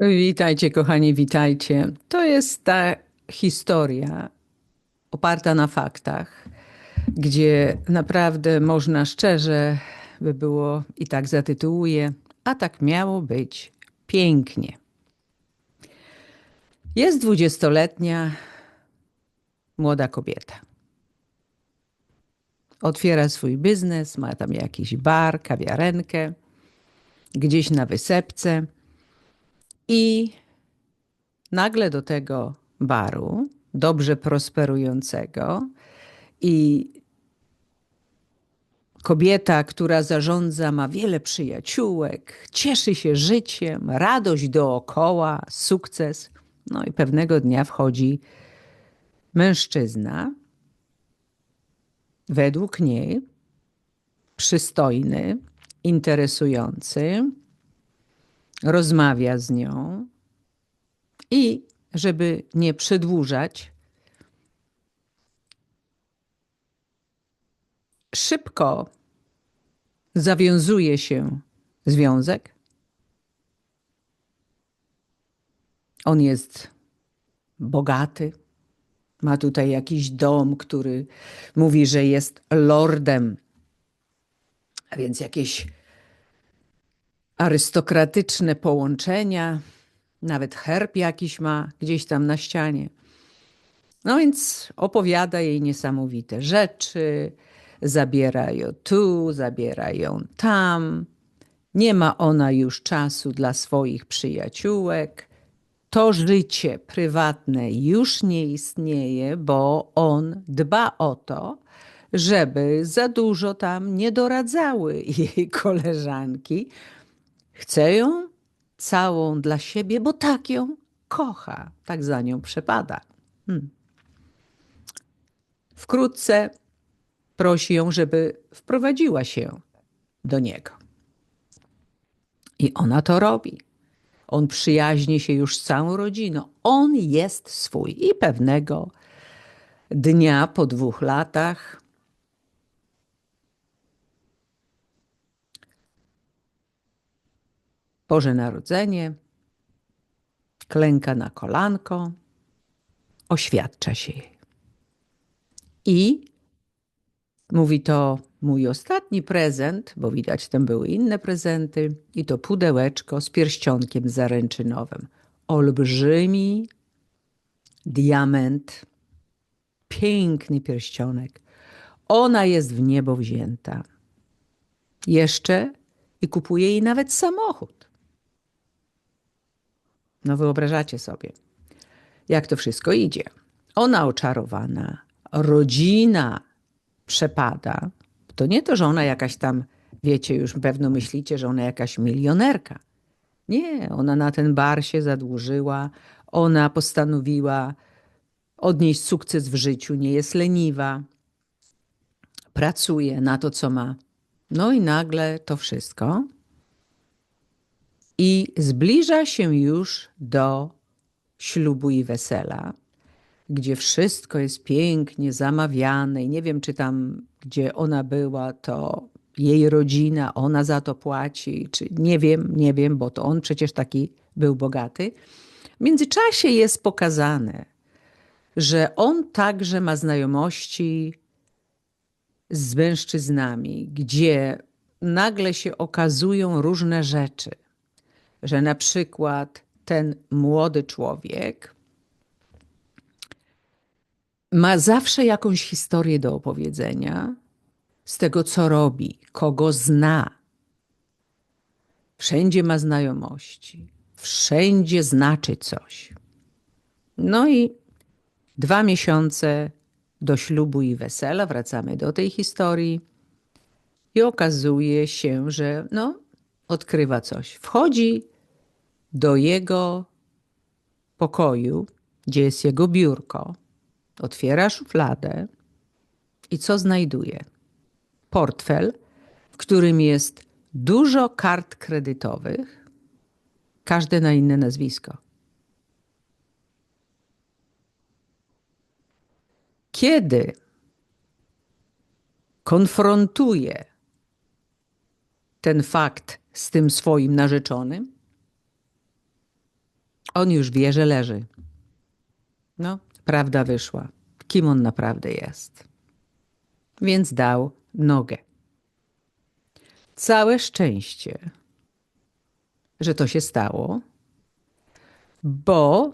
Witajcie, kochani, witajcie. To jest ta historia oparta na faktach, gdzie naprawdę można szczerze, by było i tak zatytułuję, a tak miało być pięknie. Jest dwudziestoletnia młoda kobieta. Otwiera swój biznes, ma tam jakiś bar, kawiarenkę, gdzieś na wysepce i nagle do tego baru, dobrze prosperującego i kobieta, która zarządza, ma wiele przyjaciółek, cieszy się życiem, radość dookoła, sukces. No i pewnego dnia wchodzi mężczyzna, według niej przystojny, interesujący, rozmawia z nią i żeby nie przedłużać, szybko zawiązuje się związek. On jest bogaty, ma tutaj jakiś dom, który mówi, że jest lordem, a więc jakieś arystokratyczne połączenia, nawet herb jakiś ma gdzieś tam na ścianie. No więc opowiada jej niesamowite rzeczy, zabiera ją tu, zabiera ją tam. Nie ma ona już czasu dla swoich przyjaciółek. To życie prywatne już nie istnieje, bo on dba o to, żeby za dużo tam nie doradzały jej koleżanki, Chce ją całą dla siebie, bo tak ją kocha, tak za nią przepada. Hmm. Wkrótce prosi ją, żeby wprowadziła się do niego. I ona to robi. On przyjaźni się już z całą rodziną. On jest swój. I pewnego dnia po dwóch latach Boże Narodzenie, klęka na kolanko, oświadcza się jej. I mówi to mój ostatni prezent, bo widać tam były inne prezenty, i to pudełeczko z pierścionkiem zaręczynowym. Olbrzymi diament, piękny pierścionek. Ona jest w niebo wzięta. Jeszcze i kupuje jej nawet samochód. No wyobrażacie sobie, jak to wszystko idzie. Ona oczarowana, rodzina przepada. To nie to, że ona jakaś tam, wiecie, już pewno myślicie, że ona jakaś milionerka. Nie, ona na ten bar się zadłużyła, ona postanowiła odnieść sukces w życiu, nie jest leniwa, pracuje na to, co ma. No i nagle to wszystko i zbliża się już do ślubu i wesela, gdzie wszystko jest pięknie zamawiane i nie wiem, czy tam, gdzie ona była, to jej rodzina, ona za to płaci, czy nie wiem, nie wiem, bo to on przecież taki był bogaty. W międzyczasie jest pokazane, że on także ma znajomości z mężczyznami, gdzie nagle się okazują różne rzeczy – że na przykład ten młody człowiek ma zawsze jakąś historię do opowiedzenia z tego, co robi, kogo zna. Wszędzie ma znajomości, wszędzie znaczy coś. No i dwa miesiące do ślubu i wesela, wracamy do tej historii i okazuje się, że no, odkrywa coś. Wchodzi do jego pokoju, gdzie jest jego biurko, otwiera szufladę i co znajduje? Portfel, w którym jest dużo kart kredytowych, każde na inne nazwisko. Kiedy konfrontuje ten fakt z tym swoim narzeczonym, On już wie, że leży. No, prawda wyszła. Kim on naprawdę jest. Więc dał nogę. Całe szczęście, że to się stało, bo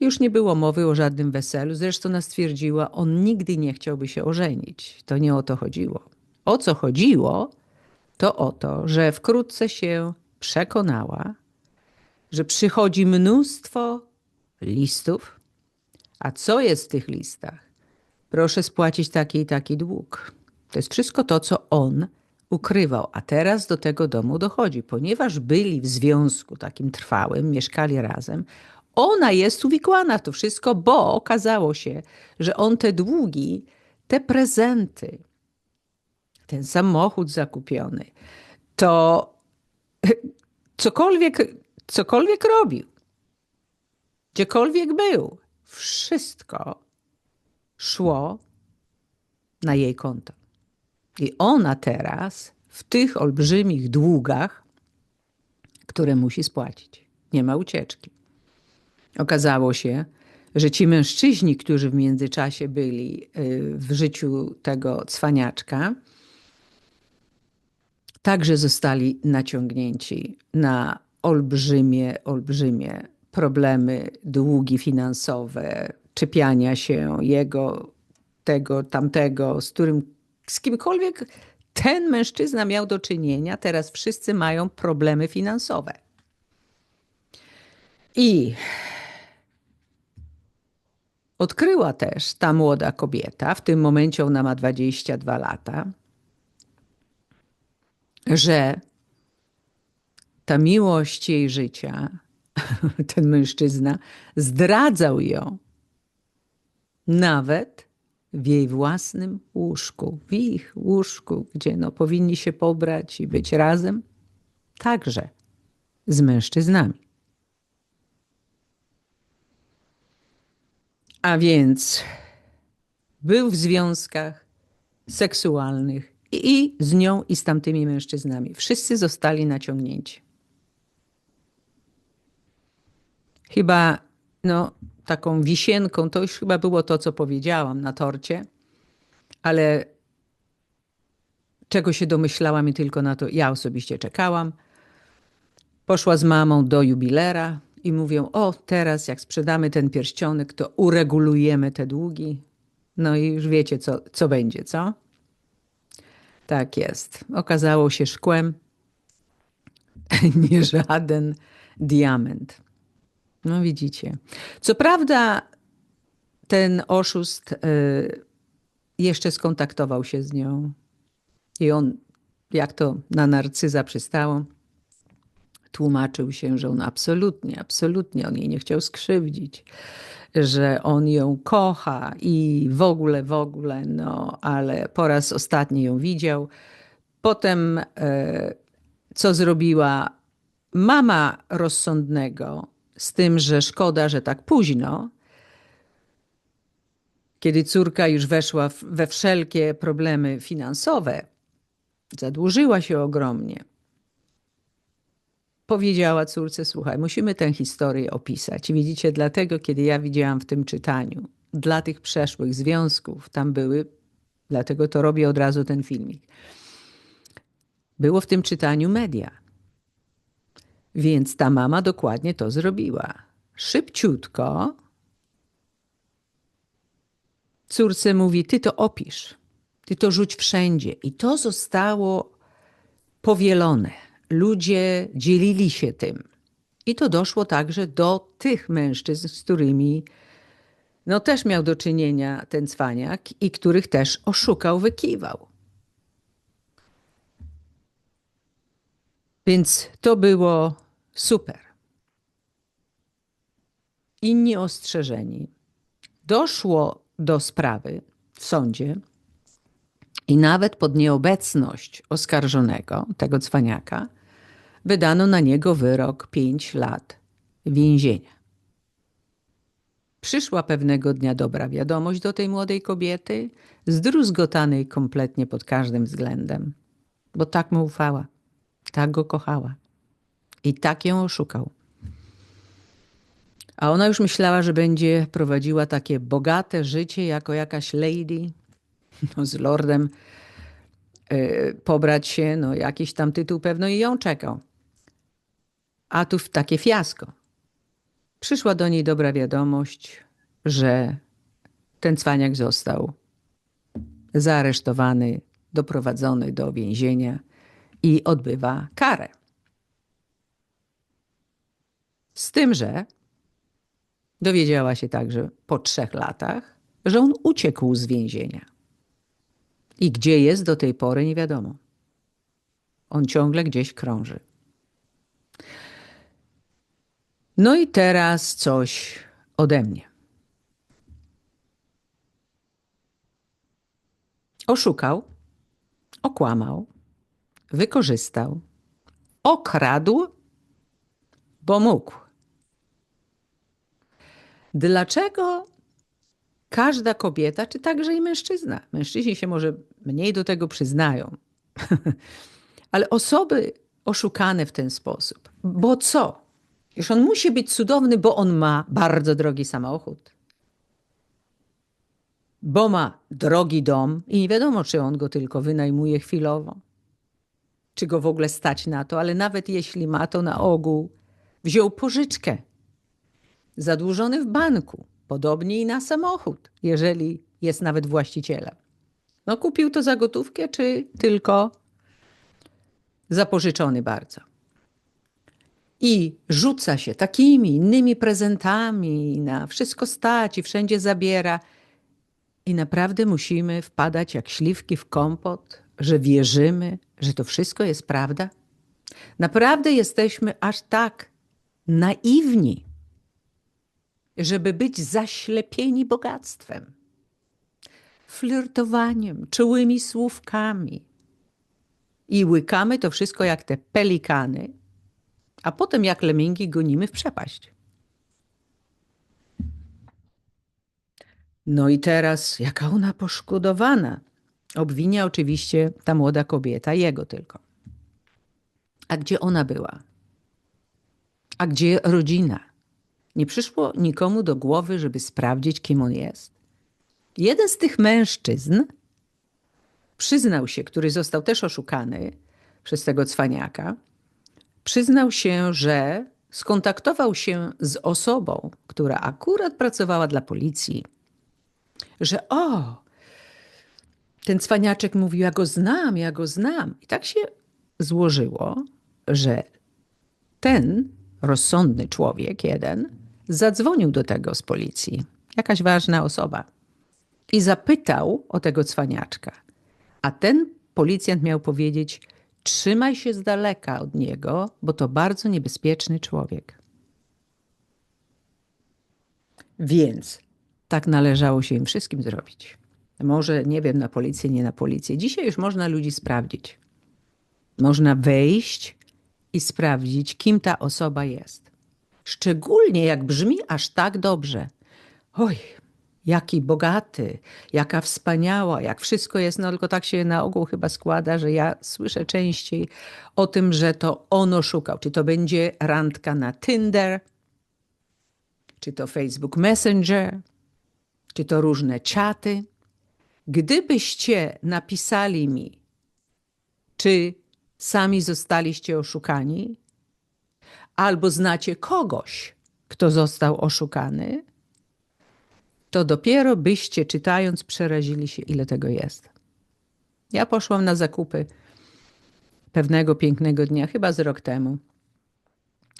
już nie było mowy o żadnym weselu. Zresztą ona stwierdziła, on nigdy nie chciałby się ożenić. To nie o to chodziło. O co chodziło, to o to, że wkrótce się przekonała, że przychodzi mnóstwo listów. A co jest w tych listach? Proszę spłacić taki i taki dług. To jest wszystko to, co on ukrywał, a teraz do tego domu dochodzi, ponieważ byli w związku takim trwałym, mieszkali razem. Ona jest uwikłana w to wszystko, bo okazało się, że on te długi, te prezenty, ten samochód zakupiony, to cokolwiek, cokolwiek robił, gdziekolwiek był, wszystko szło na jej konto. I ona teraz w tych olbrzymich długach, które musi spłacić. Nie ma ucieczki. Okazało się, że ci mężczyźni, którzy w międzyczasie byli y, w życiu tego cwaniaczka, także zostali naciągnięci na olbrzymie, olbrzymie problemy, długi finansowe, czepiania się jego, tego, tamtego, z którym, z kimkolwiek ten mężczyzna miał do czynienia, teraz wszyscy mają problemy finansowe. I odkryła też ta młoda kobieta, w tym momencie ona ma 22 lata, że ta miłość jej życia, ten mężczyzna, zdradzał ją nawet w jej własnym łóżku, w ich łóżku, gdzie no, powinni się pobrać i być razem, także z mężczyznami. A więc był w związkach seksualnych i z nią, i z tamtymi mężczyznami. Wszyscy zostali naciągnięci. Chyba no, taką wisienką, to już chyba było to, co powiedziałam na torcie, ale czego się domyślałam i tylko na to ja osobiście czekałam. Poszła z mamą do jubilera i mówią: O, teraz jak sprzedamy ten pierścionek, to uregulujemy te długi. No i już wiecie, co, co będzie, co? Tak jest. Okazało się szkłem nie żaden diament. No widzicie. Co prawda ten oszust y, jeszcze skontaktował się z nią i on, jak to na narcyza przystało, tłumaczył się, że on absolutnie, absolutnie on jej nie chciał skrzywdzić, że on ją kocha i w ogóle, w ogóle, no ale po raz ostatni ją widział. Potem, e, co zrobiła mama rozsądnego, z tym, że szkoda, że tak późno, kiedy córka już weszła we wszelkie problemy finansowe, zadłużyła się ogromnie, powiedziała córce: Słuchaj, musimy tę historię opisać. I widzicie, dlatego, kiedy ja widziałam w tym czytaniu, dla tych przeszłych związków, tam były, dlatego to robię od razu ten filmik. Było w tym czytaniu media. Więc ta mama dokładnie to zrobiła. Szybciutko córce mówi: Ty to opisz, ty to rzuć wszędzie. I to zostało powielone. Ludzie dzielili się tym. I to doszło także do tych mężczyzn, z którymi no, też miał do czynienia ten cwaniak i których też oszukał, wykiwał. Więc to było super. Inni ostrzeżeni. Doszło do sprawy w sądzie i nawet pod nieobecność oskarżonego, tego cwaniaka, wydano na niego wyrok 5 lat więzienia. Przyszła pewnego dnia dobra wiadomość do tej młodej kobiety, zdruzgotanej kompletnie pod każdym względem, bo tak mu ufała, tak go kochała i tak ją oszukał. A ona już myślała, że będzie prowadziła takie bogate życie jako jakaś lady, no, z lordem yy, pobrać się, no jakiś tam tytuł pewno i ją czekał. A tu takie fiasko. Przyszła do niej dobra wiadomość, że ten cwaniak został zaaresztowany, doprowadzony do więzienia i odbywa karę. Z tym, że dowiedziała się także po trzech latach, że on uciekł z więzienia. I gdzie jest do tej pory, nie wiadomo. On ciągle gdzieś krąży. No i teraz coś ode mnie. Oszukał, okłamał, wykorzystał, okradł, bo mógł. Dlaczego każda kobieta, czy także i mężczyzna, mężczyźni się może mniej do tego przyznają, ale osoby oszukane w ten sposób, bo co? Już on musi być cudowny, bo on ma bardzo drogi samochód. Bo ma drogi dom i nie wiadomo, czy on go tylko wynajmuje chwilowo, czy go w ogóle stać na to, ale nawet jeśli ma, to na ogół wziął pożyczkę, zadłużony w banku, podobnie i na samochód, jeżeli jest nawet właścicielem. No kupił to za gotówkę, czy tylko zapożyczony bardzo i rzuca się takimi innymi prezentami, na wszystko stać i wszędzie zabiera. I naprawdę musimy wpadać jak śliwki w kompot, że wierzymy, że to wszystko jest prawda? Naprawdę jesteśmy aż tak naiwni, żeby być zaślepieni bogactwem, flirtowaniem, czułymi słówkami. I łykamy to wszystko jak te pelikany, a potem jak lemingi gonimy w przepaść. No i teraz, jaka ona poszkodowana. Obwinia oczywiście ta młoda kobieta, jego tylko. A gdzie ona była? A gdzie rodzina? Nie przyszło nikomu do głowy, żeby sprawdzić, kim on jest. Jeden z tych mężczyzn przyznał się, który został też oszukany przez tego cwaniaka, przyznał się, że skontaktował się z osobą, która akurat pracowała dla policji, że o, ten cwaniaczek mówił, ja go znam, ja go znam. I tak się złożyło, że ten rozsądny człowiek, jeden, zadzwonił do tego z policji, jakaś ważna osoba, i zapytał o tego cwaniaczka. A ten policjant miał powiedzieć, Trzymaj się z daleka od niego, bo to bardzo niebezpieczny człowiek. Więc tak należało się im wszystkim zrobić. Może, nie wiem, na policję, nie na policję. Dzisiaj już można ludzi sprawdzić. Można wejść i sprawdzić, kim ta osoba jest. Szczególnie jak brzmi aż tak dobrze. Oj, jaki bogaty, jaka wspaniała, jak wszystko jest, no tylko tak się na ogół chyba składa, że ja słyszę częściej o tym, że to on oszukał. Czy to będzie randka na Tinder, czy to Facebook Messenger, czy to różne czaty. Gdybyście napisali mi, czy sami zostaliście oszukani, albo znacie kogoś, kto został oszukany, to dopiero byście czytając przerazili się, ile tego jest. Ja poszłam na zakupy pewnego pięknego dnia, chyba z rok temu.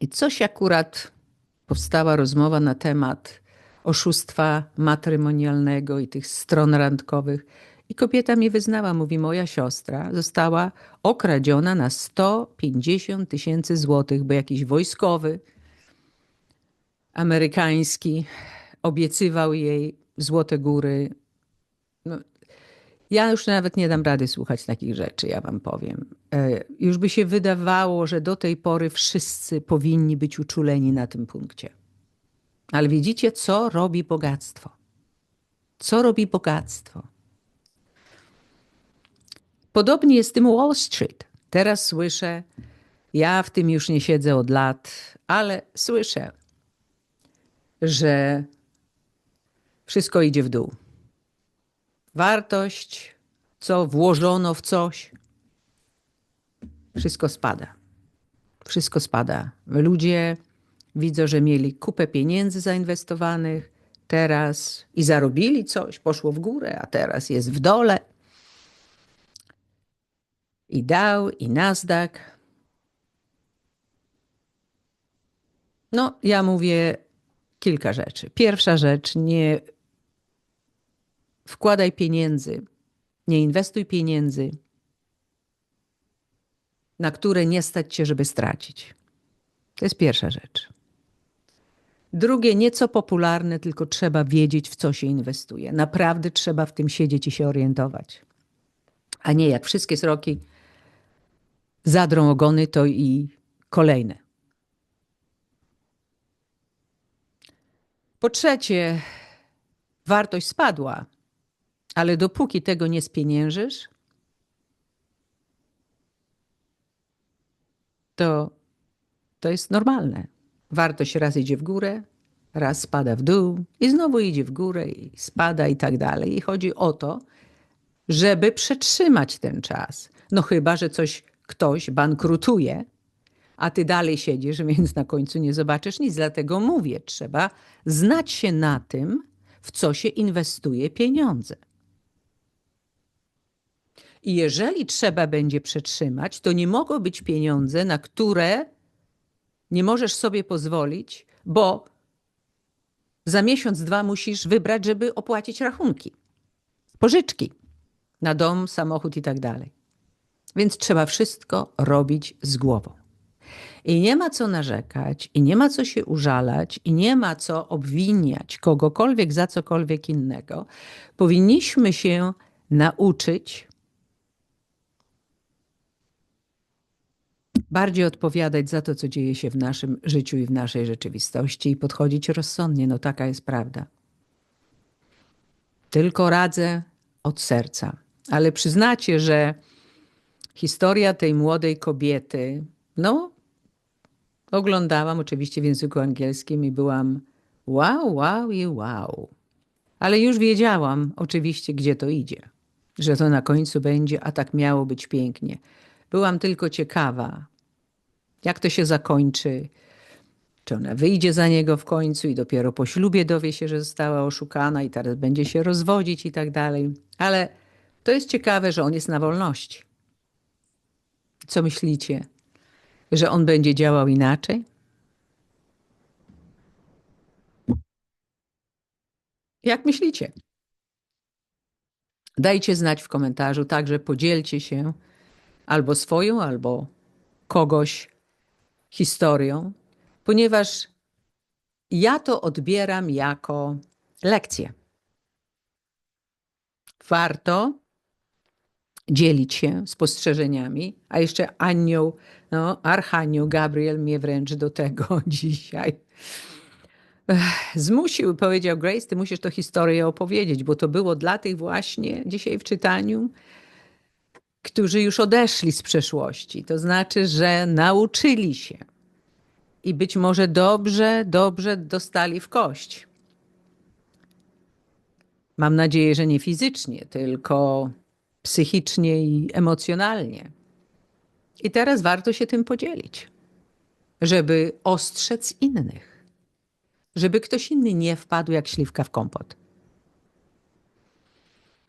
I coś akurat powstała rozmowa na temat oszustwa matrymonialnego i tych stron randkowych. I kobieta mi wyznała, mówi, moja siostra została okradziona na 150 tysięcy złotych, bo jakiś wojskowy amerykański obiecywał jej złote góry. No, ja już nawet nie dam rady słuchać takich rzeczy, ja wam powiem. E, już by się wydawało, że do tej pory wszyscy powinni być uczuleni na tym punkcie. Ale widzicie, co robi bogactwo? Co robi bogactwo? Podobnie jest z tym Wall Street. Teraz słyszę, ja w tym już nie siedzę od lat, ale słyszę, że wszystko idzie w dół. Wartość, co włożono w coś, wszystko spada. Wszystko spada. Ludzie widzą, że mieli kupę pieniędzy zainwestowanych teraz i zarobili coś, poszło w górę, a teraz jest w dole. I Dow, i Nasdaq. No, ja mówię kilka rzeczy. Pierwsza rzecz, nie wkładaj pieniędzy, nie inwestuj pieniędzy, na które nie stać cię, żeby stracić. To jest pierwsza rzecz. Drugie, nieco popularne, tylko trzeba wiedzieć, w co się inwestuje. Naprawdę trzeba w tym siedzieć i się orientować. A nie jak wszystkie sroki zadrą ogony, to i kolejne. Po trzecie, wartość spadła, ale dopóki tego nie spieniężysz, to, to jest normalne. Wartość raz idzie w górę, raz spada w dół i znowu idzie w górę i spada i tak dalej. I chodzi o to, żeby przetrzymać ten czas. No chyba, że coś ktoś bankrutuje, a ty dalej siedzisz, więc na końcu nie zobaczysz nic. Dlatego mówię, trzeba znać się na tym, w co się inwestuje pieniądze. I jeżeli trzeba będzie przetrzymać, to nie mogą być pieniądze, na które nie możesz sobie pozwolić, bo za miesiąc, dwa musisz wybrać, żeby opłacić rachunki, pożyczki na dom, samochód i tak dalej. Więc trzeba wszystko robić z głową. I nie ma co narzekać, i nie ma co się użalać, i nie ma co obwiniać kogokolwiek za cokolwiek innego. Powinniśmy się nauczyć bardziej odpowiadać za to, co dzieje się w naszym życiu i w naszej rzeczywistości i podchodzić rozsądnie. No taka jest prawda. Tylko radzę od serca. Ale przyznacie, że historia tej młodej kobiety, no, oglądałam oczywiście w języku angielskim i byłam wow, wow i wow. Ale już wiedziałam oczywiście, gdzie to idzie, że to na końcu będzie, a tak miało być pięknie. Byłam tylko ciekawa, jak to się zakończy, czy ona wyjdzie za niego w końcu i dopiero po ślubie dowie się, że została oszukana i teraz będzie się rozwodzić i tak dalej. Ale to jest ciekawe, że on jest na wolności. Co myślicie? Że on będzie działał inaczej? Jak myślicie? Dajcie znać w komentarzu, także podzielcie się albo swoją, albo kogoś historią, ponieważ ja to odbieram jako lekcję. Warto dzielić się spostrzeżeniami, a jeszcze anioł, no, archanioł Gabriel mnie wręcz do tego dzisiaj zmusił, powiedział Grace, ty musisz tę historię opowiedzieć, bo to było dla tych właśnie dzisiaj w czytaniu, którzy już odeszli z przeszłości. To znaczy, że nauczyli się i być może dobrze, dobrze dostali w kość. Mam nadzieję, że nie fizycznie, tylko psychicznie i emocjonalnie. I teraz warto się tym podzielić, żeby ostrzec innych, żeby ktoś inny nie wpadł jak śliwka w kompot.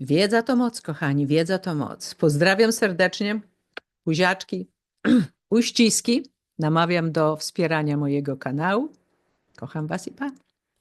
Wiedza to moc, kochani, wiedza to moc. Pozdrawiam serdecznie, buziaczki, uściski. Namawiam do wspierania mojego kanału. Kocham Was i Pan.